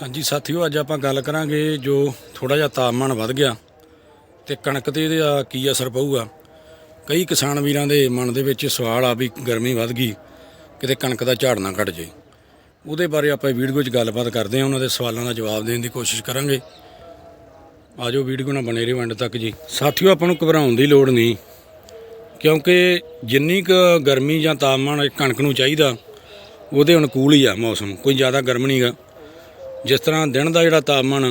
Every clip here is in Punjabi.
ਹਾਂਜੀ, ਸਾਥੀਓ, ਅੱਜ ਆਪਾਂ ਗੱਲ ਕਰਾਂਗੇ ਜੋ ਥੋੜਾ ਜਿਹਾ ਤਾਪਮਾਨ ਵੱਧ ਗਿਆ ਤੇ ਕਣਕ ਤੇ ਇਹਦਾ ਕੀ ਅਸਰ ਪਊਗਾ। ਕਈ ਕਿਸਾਨ ਵੀਰਾਂ ਦੇ ਮਨ ਦੇ ਵਿੱਚ ਸਵਾਲ ਆ ਵੀ ਗਰਮੀ ਵੱਧ ਗਈ, ਕਿਤੇ ਕਣਕ ਦਾ ਝਾੜ ਨਾ ਘਟ ਜਾਏ। ਉਹਦੇ ਬਾਰੇ ਆਪਾਂ ਵੀਡੀਓ 'ਚ ਗੱਲਬਾਤ ਕਰਦੇ ਹਾਂ, ਉਹਨਾਂ ਦੇ ਸਵਾਲਾਂ ਦਾ ਜਵਾਬ ਦੇਣ ਦੀ ਕੋਸ਼ਿਸ਼ ਕਰਾਂਗੇ। ਆਜੋ, ਵੀਡੀਓ ਨਾਲ ਬਣੇ ਰਹੋ ਐਂਡ ਤੱਕ ਜੀ। ਸਾਥੀਓ, ਆਪਾਂ ਨੂੰ ਘਬਰਾਉਣ ਦੀ ਲੋੜ ਨਹੀਂ, ਕਿਉਂਕਿ ਜਿੰਨੀ ਕੁ ਗਰਮੀ ਜਾਂ ਤਾਪਮਾਨ ਕਣਕ ਨੂੰ ਚਾਹੀਦਾ, ਉਹਦੇ ਅਨੁਕੂਲ ਹੀ ਆ ਮੌਸਮ, ਕੋਈ ਜ਼ਿਆਦਾ ਗਰਮ ਨਹੀਂਗਾ ਜਿਸ ਤਰ੍ਹਾਂ ਦਿਨ ਦਾ ਜਿਹੜਾ ਤਾਪਮਾਨ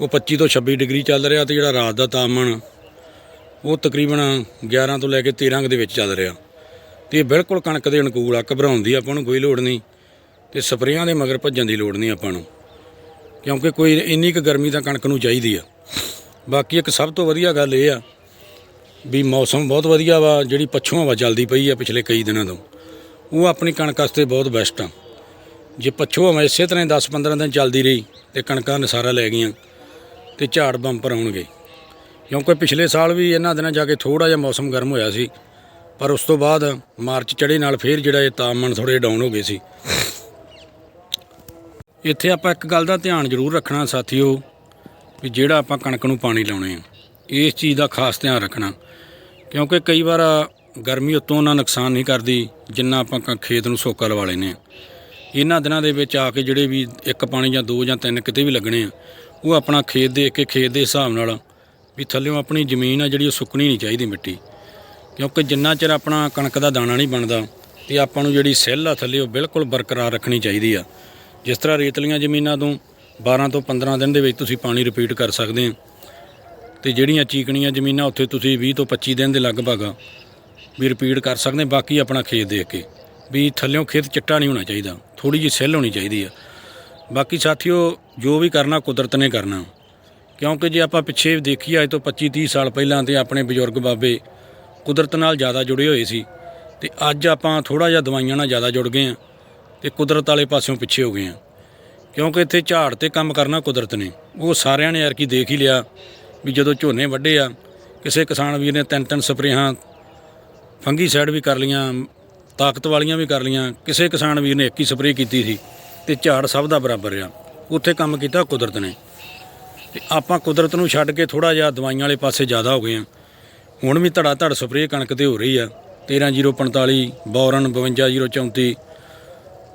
ਉਹ 25 ਤੋਂ 26 ਡਿਗਰੀ ਚੱਲ ਰਿਹਾ ਤੇ ਜਿਹੜਾ ਰਾਤ ਦਾ ਤਾਪਮਾਨ ਉਹ ਤਕਰੀਬਨ 11 ਤੋਂ ਲੈ ਕੇ 13 ਦੇ ਵਿੱਚ ਚੱਲ ਰਿਹਾ। ਤੇ ਇਹ ਬਿਲਕੁਲ ਕਣਕ ਦੇ ਅਨੁਕੂਲ ਆ ਘਬਰਾਉਣ ਦੀ ਆਪਾਂ ਨੂੰ ਕੋਈ ਲੋੜ ਨਹੀਂ ਤੇ ਸਪਰੇਆਂ ਦੇ ਮਗਰ ਭੱਜਣ ਦੀ ਲੋੜ ਨਹੀਂ ਆਪਾਂ ਨੂੰ। ਕਿਉਂਕਿ ਕੋਈ ਇੰਨੀ ਕੁ ਗਰਮੀ ਤਾਂ ਕਣਕ ਨੂੰ ਚਾਹੀਦੀ ਆ। ਬਾਕੀ ਇੱਕ ਸਭ ਤੋਂ ਵਧੀਆ ਗੱਲ ਇਹ ਆ ਵੀ ਮੌਸਮ ਬਹੁਤ ਵਧੀਆ ਵਾ, ਜਿਹੜੀ ਪੱਛੋਂ ਹਵਾ ਚੱਲਦੀ ਪਈ ਆ ਪਿਛਲੇ ਕਈ ਦਿਨਾਂ ਤੋਂ। ਉਹ ਆਪਣੀ ਕਣਕ ਵਾਸਤੇ ਬਹੁਤ ਬੈਸਟ ਆ। ਜੇ ਪੱਛੋਂ ਹਵਾ ਇਸੇ ਤਰ੍ਹਾਂ 10-15 ਦਿਨ ਚੱਲਦੀ ਰਹੀ ਤੇ ਕਣਕਾਂ ਨਸਾਰਾ ਲੈ ਗਈਆਂ ਤੇ ਝਾੜ ਬੰਪਰ ਆਉਣਗੇ। ਕਿਉਂਕਿ ਪਿਛਲੇ ਸਾਲ ਵੀ ਇਹਨਾਂ ਦਿਨਾਂ ਜਾ ਕੇ ਥੋੜਾ ਜਿਹਾ ਮੌਸਮ ਗਰਮ ਹੋਇਆ ਸੀ, ਪਰ ਉਸ ਤੋਂ ਬਾਅਦ ਮਾਰਚ ਚੜੇ ਨਾਲ ਫੇਰ ਜਿਹੜਾ ਇਹ ਤਾਪਮਾਨ ਥੋੜੇ ਡਾਊਨ ਹੋ ਗਏ ਸੀ। ਇੱਥੇ ਆਪਾਂ ਇੱਕ ਗੱਲ ਦਾ ਧਿਆਨ ਜ਼ਰੂਰ ਰੱਖਣਾ ਸਾਥੀਓ, ਵੀ ਜਿਹੜਾ ਆਪਾਂ ਕਣਕ ਨੂੰ ਪਾਣੀ ਲਾਉਣੇ ਆ, ਇਸ ਚੀਜ਼ ਦਾ ਖਾਸ ਧਿਆਨ ਰੱਖਣਾ। ਕਿਉਂਕਿ ਕਈ ਵਾਰ ਗਰਮੀ ਉਤੋਂ ਉਹਨਾਂ ਨੁਕਸਾਨ ਨਹੀਂ ਕਰਦੀ, ਜਿੰਨਾ ਆਪਾਂ ਕ- ਖੇਤ ਨੂੰ ਸੋਕਾ ਲਵਾ ਲੈਨੇ ਆ। ਇਹਨਾਂ ਦਿਨਾਂ ਦੇ ਵਿੱਚ ਆ ਕੇ ਜਿਹੜੇ ਵੀ ਇੱਕ ਪਾਣੀ ਜਾਂ ਦੋ ਜਾਂ ਤਿੰਨ ਕਿਤੇ ਵੀ ਲੱਗਣੇ ਆ, ਉਹ ਆਪਣਾ ਖੇਤ ਦੇਖ ਕੇ ਖੇਤ ਦੇ ਹਿਸਾਬ ਨਾਲ ਵੀ ਥੱਲਿਓਂ ਆਪਣੀ ਜ਼ਮੀਨ ਆ ਜਿਹੜੀ ਉਹ ਸੁੱਕਣੀ ਨਹੀਂ ਚਾਹੀਦੀ ਮਿੱਟੀ। ਕਿਉਂਕਿ ਜਿੰਨਾ ਚਿਰ ਆਪਣਾ ਕਣਕ ਦਾ ਦਾਣਾ ਨਹੀਂ ਬਣਦਾ ਤੇ ਆਪਾਂ ਨੂੰ ਜਿਹੜੀ ਸੈੱਲ ਆ ਥੱਲੇ ਉਹ ਬਿਲਕੁਲ ਬਰਕਰਾਰ ਰੱਖਣੀ ਚਾਹੀਦੀ ਆ। ਜਿਸ ਤਰ੍ਹਾਂ ਰੇਤਲੀਆਂ ਜ਼ਮੀਨਾਂ ਤੋਂ 12 ਤੋਂ 15 ਦਿਨ ਦੇ ਵਿੱਚ ਤੁਸੀਂ ਪਾਣੀ ਰਿਪੀਟ ਕਰ ਸਕਦੇ ਆ। ਤੇ ਜਿਹੜੀਆਂ ਚੀਕਣੀਆਂ ਜ਼ਮੀਨਾਂ ਉੱਥੇ ਤੁਸੀਂ 20 ਤੋਂ 25 ਦਿਨ ਦੇ ਲਗਭਗ ਵੀ ਰਿਪੀਟ ਕਰ ਸਕਦੇ ਬਾਕੀ ਆਪਣਾ ਖੇਤ ਦੇਖ ਕੇ। ਵੀ ਥੱਲਿਓਂ ਖੇਤ ਚਿੱਟਾ ਨਹੀਂ ਹੋਣਾ ਚਾਹੀਦਾ ਥੋੜੀ ਜਿਹੀ ਸੈੱਲ ਹੋਣੀ ਚਾਹੀਦੀ ਆ। ਬਾਕੀ ਸਾਥੀਓ, ਜੋ ਵੀ ਕਰਨਾ ਕੁਦਰਤ ਨੇ ਕਰਨਾ। ਕਿਉਂਕਿ ਜੇ ਆਪਾਂ ਪਿੱਛੇ ਦੇਖੀਏ, ਅੱਜ ਤੋਂ 25 30 ਸਾਲ ਪਹਿਲਾਂ ਤੇ ਆਪਣੇ ਬਜ਼ੁਰਗ ਬਾਬੇ ਕੁਦਰਤ ਨਾਲ ਜ਼ਿਆਦਾ ਜੁੜੇ ਹੋਏ ਸੀ ਤੇ ਅੱਜ ਆਪਾਂ ਥੋੜਾ ਜਿਹਾ ਦਵਾਈਆਂ ਨਾਲ ਜ਼ਿਆਦਾ ਜੁੜ ਗਏ ਆ ਤੇ ਕੁਦਰਤ ਵਾਲੇ ਪਾਸਿਓਂ ਪਿੱਛੇ ਹੋ ਗਏ ਆ। ਕਿਉਂਕਿ ਇੱਥੇ ਝਾੜ ਤੇ ਕੰਮ ਕਰਨਾ ਕੁਦਰਤ ਨੇ। ਉਹ ਸਾਰਿਆਂ ਨੇ ਯਾਰ ਕੀ ਦੇਖ ਹੀ ਲਿਆ ਵੀ ਜਦੋਂ ਝੋਨੇ ਵੱਢੇ ਆ, ਕਿਸੇ ਕਿਸਾਨ ਵੀਰ ਨੇ ਤਿੰਨ ਤਿੰਨ ਸਪਰੇਹਾਂ ਫੰਗੀ ਸਾਈਡ ਵੀ ਕਰ ਲੀਆਂ ਤਾਕਤ ਵਾਲੀਆਂ ਵੀ ਕਰ ਲੀਆਂ ਕਿਸੇ ਕਿਸਾਨ ਵੀਰ ਨੇ ਇੱਕ ਹੀ ਸਪਰੇਅ ਕੀਤੀ ਸੀ ਤੇ ਝਾੜ ਸਭ ਦਾ ਬਰਾਬਰ ਆ। ਉੱਥੇ ਕੰਮ ਕੀਤਾ ਕੁਦਰਤ ਨੇ। ਤੇ ਆਪਾਂ ਕੁਦਰਤ ਨੂੰ ਛੱਡ ਕੇ ਥੋੜਾ ਜਿਹਾ ਦਵਾਈਆਂ ਵਾਲੇ ਪਾਸੇ ਜ਼ਿਆਦਾ ਹੋ ਗਏ ਆ। ਹੁਣ ਵੀ ਧੜਾ ਧੜ ਸਪਰੇਅ ਕਣਕ ਤੇ ਹੋ ਰਹੀ ਆ। 13045 ਬੋਰਨ 52034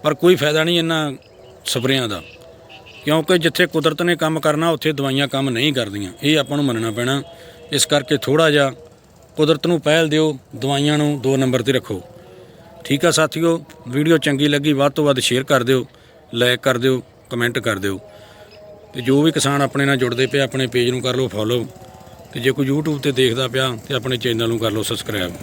ਪਰ ਕੋਈ ਫਾਇਦਾ ਨਹੀਂ ਇਹਨਾਂ ਸਪਰੇਆਂ ਦਾ। ਕਿਉਂਕਿ ਜਿੱਥੇ ਕੁਦਰਤ ਨੇ ਕੰਮ ਕਰਨਾ, ਉੱਥੇ ਦਵਾਈਆਂ ਕੰਮ ਨਹੀਂ ਕਰਦੀਆਂ। ਇਹ ਆਪਾਂ ਨੂੰ ਮੰਨਣਾ ਪੈਣਾ। ਇਸ ਕਰਕੇ ਥੋੜਾ ਜਿਹਾ ਕੁਦਰਤ ਨੂੰ ਪਹਿਲ ਦਿਓ। ਦਵਾਈਆਂ ਨੂੰ ਦੋ ਨੰਬਰ ਤੇ ਰੱਖੋ। ਠੀਕ ਆ ਸਾਥੀਓ, ਵੀਡੀਓ ਚੰਗੀ ਲੱਗੀ ਵੱਧ ਤੋਂ ਵੱਧ ਸ਼ੇਅਰ ਕਰ ਦਿਓ ਲਾਈਕ ਕਰ ਦਿਓ ਕਮੈਂਟ ਕਰ ਦਿਓ। ਤੇ ਜੋ ਵੀ ਕਿਸਾਨ ਆਪਣੇ ਨਾਲ ਜੁੜਦੇ ਪਏ ਆਪਣੇ ਪੇਜ ਨੂੰ ਕਰ ਲਓ ਫੋਲੋ ਤੇ ਜੇ ਕੋਈ YouTube ਤੇ ਦੇਖਦਾ ਪਿਆ, ਤੇ ਆਪਣੇ ਚੈਨਲ ਨੂੰ ਕਰ ਲਓ ਸਬਸਕ੍ਰਾਈਬ